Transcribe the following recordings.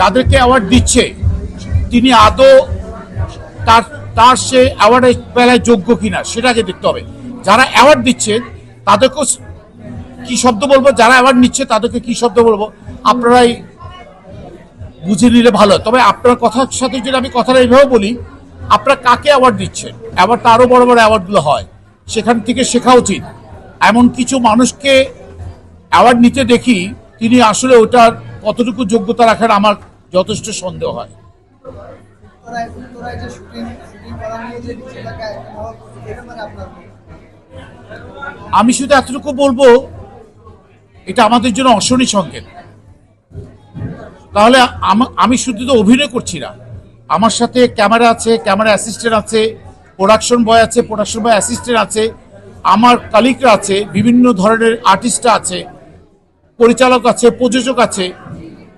যাদেরকে অ্যাওয়ার্ড দিচ্ছে, তিনি আদৌ তার তার সে অ্যাওয়ার্ডের বেলায় যোগ্য কিনা সেটাকে দেখতে হবে। যারা অ্যাওয়ার্ড দিচ্ছে, তাদেরকেও কি শব্দ বলব? যারা অ্যাওয়ার্ড নিচ্ছে, তাদেরকে কি শব্দ বলব? আপনারাই বুঝে নিলে ভালো তবে আপনার কথার সাথে যদি আমি কথাটা এইভাবে বলি, আপনারা কাকে অ্যাওয়ার্ড দিচ্ছেন? অ্যাওয়ার্ড আরও বড় বড় অ্যাওয়ার্ডগুলো হয়। সেখান থেকে শেখা উচিত। এমন কিছু মানুষকে অ্যাওয়ার্ড নিতে দেখি, তিনি আসলে ওটার কতটুকু যোগ্যতা রাখেন আমার যথেষ্ট সন্দেহ হয়? আমি শুধু এতটুকু বলব এটা আমাদের জন্য অশনি সংকেত। তাহলে আম- আমি শুধু তো অভিনয় করছি না। আমার সাথে ক্যামেরা আছে ক্যামেরা অ্যাসিস্ট্যান্ট আছে প্রোডাকশন বয় আছে প্রোডাকশন বয় অ্যাসিস্ট্যান্ট আছে আমার কালিকরা আছে বিভিন্ন ধরনের আর্টিস্টরা আছে পরিচালক আছে প্রযোজক আছে।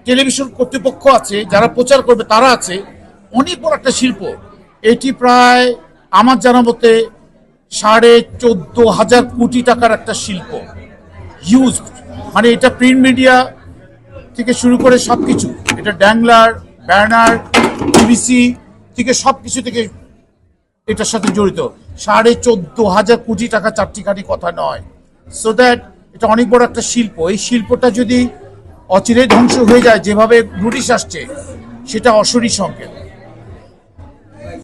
টেলিভিশন কর্তৃপক্ষ আছে, যারা প্রচার করবে তারা আছে, অনেক বড় একটা শিল্প। এটি প্রায় আমার জানা মতে সাড়ে চোদ্দ হাজার কোটি টাকার একটা শিল্প। হিউজ মানে এটা প্রিন্ট মিডিয়া থেকে শুরু করে সব কিছু এটা ড্যাংলার ব্যানার টিভিসি থেকে সব কিছু থেকে এটার সাথে জড়িত। সাড়ে চোদ্দ হাজার কোটি টাকা চারটি খানি কথা নয়। সো দ্যাট এটা অনেক বড় একটা শিল্প। এই শিল্পটা যদি অচিরে ধ্বংস হয়ে যায় যেভাবে নোটিশ আসছে সেটা অশনি সংকেত।